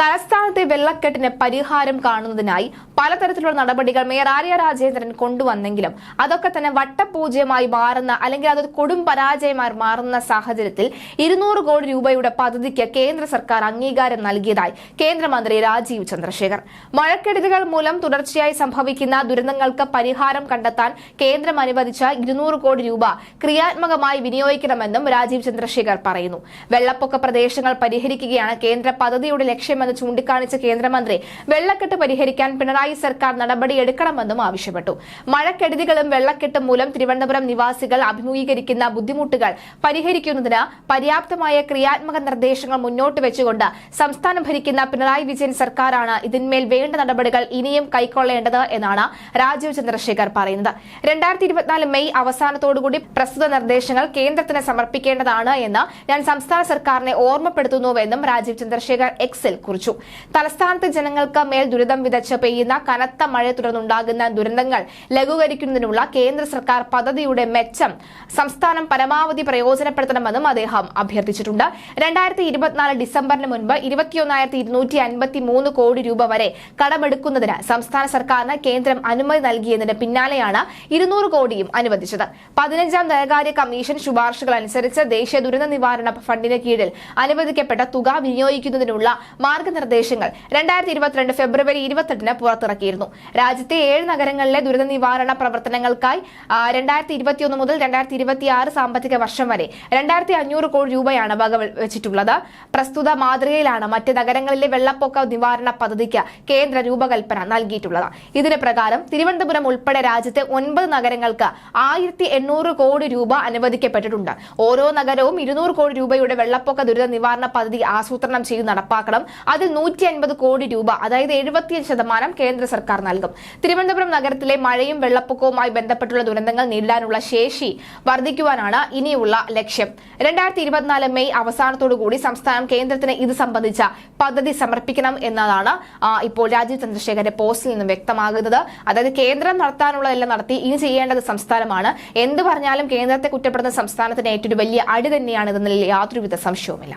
തലസ്ഥാനത്തെ വെള്ളക്കെട്ടിന് പരിഹാരം കാണുന്നതിനായി പലതരത്തിലുള്ള നടപടികൾ മേയർ ആര്യ രാജേന്ദ്രൻ കൊണ്ടുവന്നെങ്കിലും അതൊക്കെ തന്നെ വട്ടപൂജ്യമായി മാറുന്ന അല്ലെങ്കിൽ അതൊരു കൊടും പരാജയമായി മാറുന്ന സാഹചര്യത്തിൽ ഇരുന്നൂറ് കോടി രൂപയുടെ പദ്ധതിക്ക് കേന്ദ്ര സർക്കാർ അംഗീകാരം നൽകിയതായി കേന്ദ്രമന്ത്രി രാജീവ് ചന്ദ്രശേഖർ. മഴക്കെടുതികൾ മൂലം തുടർച്ചയായി സംഭവിക്കുന്ന ദുരന്തങ്ങൾക്ക് പരിഹാരം കണ്ടെത്താൻ കേന്ദ്രം അനുവദിച്ച ഇരുന്നൂറ് കോടി രൂപ ക്രിയാത്മകമായി വിനിയോഗിക്കണമെന്നും രാജീവ് ചന്ദ്രശേഖർ പറയുന്നു. വെള്ളപ്പൊക്ക പ്രദേശങ്ങൾ പരിഹരിക്കുകയാണ് കേന്ദ്ര പദ്ധതിയുടെ ലക്ഷ്യമെന്ന് ചൂണ്ടിക്കാണിച്ച കേന്ദ്രമന്ത്രി വെള്ളക്കെട്ട് പരിഹരിക്കാൻ പിണറായി സർക്കാർ നടപടിയെടുക്കണമെന്നും ആവശ്യപ്പെട്ടു. മഴക്കെടുതികളും വെള്ളക്കെട്ടും മൂലം തിരുവനന്തപുരം നിവാസികൾ അഭിമുഖീകരിക്കുന്ന ബുദ്ധിമുട്ടുകൾ പരിഹരിക്കുന്നതിന് പര്യാപ്തമായ ക്രിയാത്മക നിർദ്ദേശങ്ങൾ മുന്നോട്ട് വെച്ചുകൊണ്ട് സംസ്ഥാനം ഭരിക്കുന്ന പിണറായി വിജയൻ സർക്കാരാണ് ഇതിന്മേൽ വേണ്ട നടപടികൾ ഇനിയും കൈക്കൊള്ളേണ്ടത് എന്നാണ് രാജീവ് ചന്ദ്രശേഖർ പറയുന്നത്. രണ്ടായിരത്തി ഇരുപത്തിനാല് മെയ് അവസാനത്തോടുകൂടി പ്രസ്തുത നിർദ്ദേശങ്ങൾ കേന്ദ്രത്തിന് സമർപ്പിക്കേണ്ടതാണ് എന്ന് ഞാൻ സംസ്ഥാന സർക്കാരിനെ ഓർമ്മപ്പെടുത്തുന്നുവെന്നും രാജീവ് ചന്ദ്രശേഖർ എക്സിൽ കുറിച്ചു. തലസ്ഥാനത്ത് ജനങ്ങൾക്ക് മേൽ ദുരിതം വിതച്ച് പെയ്യുന്ന കനത്ത മഴയെ തുടർന്നുണ്ടാകുന്ന ദുരന്തങ്ങൾ ലഘൂകരിക്കുന്നതിനുള്ള കേന്ദ്ര സർക്കാർ പദ്ധതിയുടെ മെച്ചം സംസ്ഥാനം പരമാവധി പ്രയോജനപ്പെടുത്തണമെന്നും അദ്ദേഹം അഭ്യർത്ഥിച്ചിട്ടുണ്ട്. രണ്ടായിരത്തി ഇരുപത്തിനാല് ഡിസംബറിന് മുൻപ് ഇരുപത്തിയൊന്നായിരത്തി ഇരുന്നൂറ്റി അൻപത്തി മൂന്ന് കോടി രൂപ വരെ കടമെടുക്കുന്നതിന് സംസ്ഥാന സർക്കാരിന് കേന്ദ്രം അനുമതി നൽകിയതിന് പിന്നാലെയാണ് ഇരുന്നൂറ് കോടിയും അനുവദിച്ചത്. പതിനഞ്ചാം ധനകാര്യ കമ്മീഷൻ ശുപാർശകൾ അനുസരിച്ച് ദേശീയ ദുരന്ത നിവാരണ ഫണ്ടിന് കീഴിൽ അനുവദിക്കപ്പെട്ട തുക വിനിയോഗിക്കുന്നതിനുള്ള മാർഗനിർദ്ദേശങ്ങൾ രണ്ടായിരത്തി ഇരുപത്തിരണ്ട് ഫെബ്രുവരി ഇരുപത്തെട്ടിന് പുറത്തിറക്കിയിരുന്നു. രാജ്യത്തെ ഏഴ് നഗരങ്ങളിലെ ദുരിത നിവാരണ പ്രവർത്തനങ്ങൾക്കായി രണ്ടായിരത്തി ഇരുപത്തിയൊന്ന് മുതൽ രണ്ടായിരത്തി ഇരുപത്തിയാറ് സാമ്പത്തിക വർഷം വരെ രണ്ടായിരത്തി അഞ്ഞൂറ് കോടി രൂപയാണ് വക വെച്ചിട്ടുള്ളത് പ്രസ്തുത മാതൃകയിലാണ് മറ്റ് നഗരങ്ങളിലെ വെള്ളപ്പൊക്ക നിവാരണ പദ്ധതിക്ക് കേന്ദ്ര രൂപകൽപ്പന നൽകിയിട്ടുള്ളത്. ഇതിന് പ്രകാരം തിരുവനന്തപുരം ഉൾപ്പെടെ രാജ്യത്തെ ഒൻപത് നഗരങ്ങൾക്ക് ആയിരത്തി എണ്ണൂറ് കോടി രൂപ അനുവദിക്കപ്പെട്ടിട്ടുണ്ട്. ഓരോ നഗരവും ഇരുന്നൂറ് കോടി രൂപയുടെ വെള്ളപ്പൊക്ക ദുരിത നിവാരണ പദ്ധതി ആസൂത്രണം ചെയ്ത് നടപ്പാക്കണം. അതിൽ നൂറ്റി അൻപത് കോടി രൂപ അതായത് എഴുപത്തിയഞ്ച് ശതമാനം കേന്ദ്ര സർക്കാർ നൽകും. തിരുവനന്തപുരം നഗരത്തിലെ മഴയും വെള്ളപ്പൊക്കവുമായി ബന്ധപ്പെട്ടുള്ള ദുരന്തങ്ങൾ നേരിടാനുള്ള ശേഷി വർദ്ധിക്കുവാനാണ് ഇനിയുള്ള ലക്ഷ്യം. രണ്ടായിരത്തി ഇരുപത്തിനാല് മെയ് അവസാനത്തോടുകൂടി സംസ്ഥാനം കേന്ദ്രത്തിന് ഇത് സംബന്ധിച്ച പദ്ധതി സമർപ്പിക്കണം എന്നതാണ് ഇപ്പോൾ രാജീവ് ചന്ദ്രശേഖരന്റെ പോസ്റ്റിൽ നിന്നും വ്യക്തമാകുന്നത്. അതായത് കേന്ദ്രം നടത്താനുള്ളതെല്ലാം നടത്തി ഇനി ചെയ്യേണ്ടത് സംസ്ഥാനമാണ്. എന്ത് പറഞ്ഞാലും കേന്ദ്രത്തെ കുറ്റപ്പെടുന്ന സംസ്ഥാനത്തിന് ഏറ്റവും വലിയ അടി തന്നെയാണ് ഇതെന്നതിൽ യാതൊരുവിധ സംശയവുമില്ല.